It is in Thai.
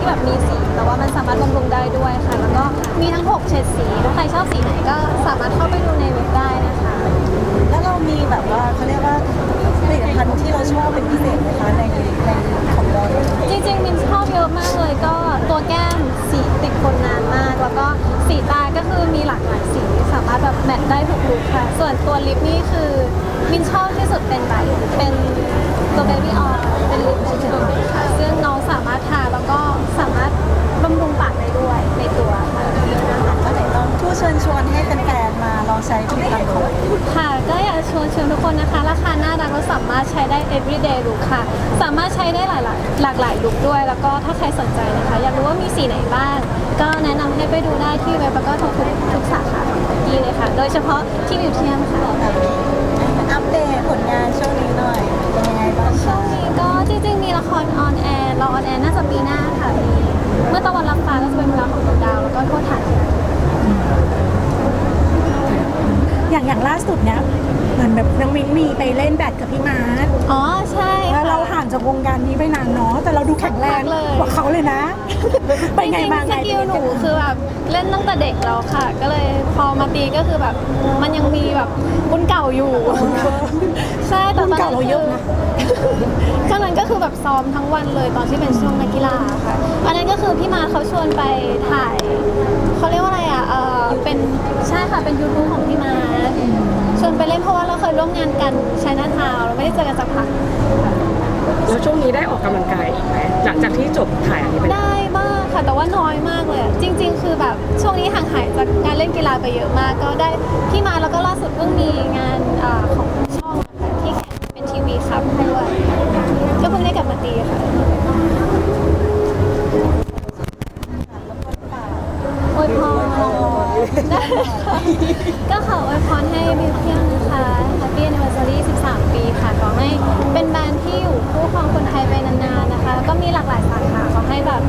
ที่แบบมีสีแต่ว่ามันสามารถบำรุงได้ด้วยค่ะ แล้วก็มีทั้ง 6 เฉดสีถ้าใครชอบสีไหนก็สามารถเข้าไปดูในเว็บได้นะคะ แล้วเรามีแบบว่าเขาเรียกว่าผลิตภัณฑ์ที่เราชอบเป็นพิเศษไหมคะในในของเราจริงๆมินชอบเยอะมากเลยก็ตัวแก้มสีติดคนนานมาก แล้วก็สีตาก็คือมีหลากหลายสีสามารถแบบแมทได้ถูกลุคค่ะ ส่วนตัวลิปนี่คือมินชอบที่สุดเป็นแบบเป็นตัวเบบี้ ใช้ผลิตภัณฑ์ของเราค่ะ ก็อยากจะชวนชวนทุกคนนะคะ ราคาน่ารักและสามารถใช้ได้ everyday look ค่ะ สามารถใช้ได้หลายๆหลากหลายลุคด้วย แล้วก็ถ้าใครสนใจนะคะ อยากรู้ว่ามีสีไหนบ้าง ก็แนะนำให้ไปดูได้ที่เว็บแล้วก็ทุกๆทุกสาขาของดีเลยค่ะ โดยเฉพาะที่มิวเทียมค่ะ อัปเดตผลงานช่วงนี้หน่อย เป็นยังไงบ้างช่วงนี้ก็จริงๆมีละครออนแอร์รอออนแอร์น่าจะปีหน้าค่ะมีเมื่อตะวันรับฟ้าก็จะเป็นเวลาของดวงดาว แล้วก็ทั่ว อย่างอย่างล่าสุดเนี้ยเหมือนแบบน้องมิ้นมีไปเล่นแบดกับพี่มาร์ทอ๋อใช่แล้วเราค่ะ ห่างจากวงการนี้ไปนานเนาะแต่เราดูแข็งแรงมากเลย กว่าเขาเลยนะ ไปไงมาจไงริงๆสกิลหนูคือแบบเล่นตั้งแต่เด็กแล้วค่ะ ก็เลยพอมาตีก็คือแบบ มันยังมีแบบบุญเก่าอยู่ ใช่แต่รุ่นตอนเก่านั้นเราเยอะนะตอนนั้นก็คือแบบซ้อมทั้งวันเลยตอนที่เป็นช่วงนักกีฬาค่ะอันนั้นก็คือพี่มาเขาชวนไปถ่ายเขาเรียกว่าอะไรอะเออเป็นใช่ค่ะเป็นยูทูบของพี่มา ชวนไปเล่นเพราะว่าเราเคยร่วมงานกันใช้หน้าทาวเราไม่ได้เจอกันสักพักแล้วช่วงนี้ได้ออกกำลังกายอีกไหมหลังจากที่จบถ่ายอันนี้ไปแล้วได้บ้างค่ะแต่ว่าน้อยมากเลยอะจริง ๆ คือแบบช่วงนี้ห่างหายจากการเล่นกีฬาไปเยอะมาก ก็ได้พี่มาแล้วก็ล่าสุดเพิ่งมีงานอาของช่องอะค่ะที่แข่งเป็นทีวีครับด้วย ก็ขออวยพรให้บิวเทียงนะคะ Happy Anniversary 13 ปีค่ะ ขอให้เป็นแบรนด์ที่อยู่คู่ครองคนไทยไปนานๆนะคะ ก็มีหลากหลายสาขา ขอให้แบบ